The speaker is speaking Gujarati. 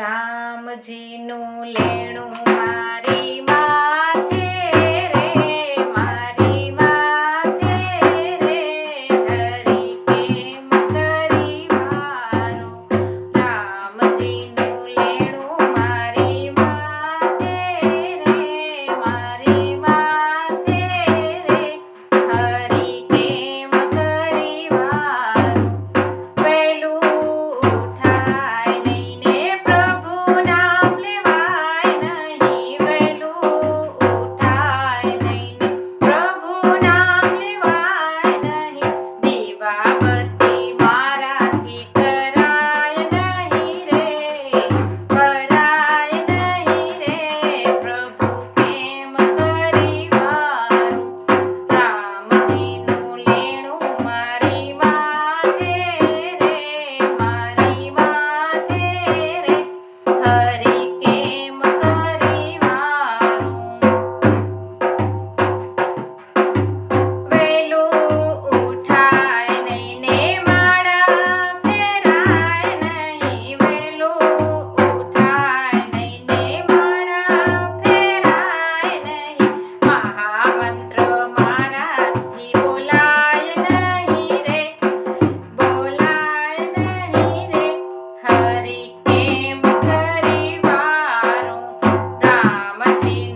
રામજીનું લેણું મારી Haji.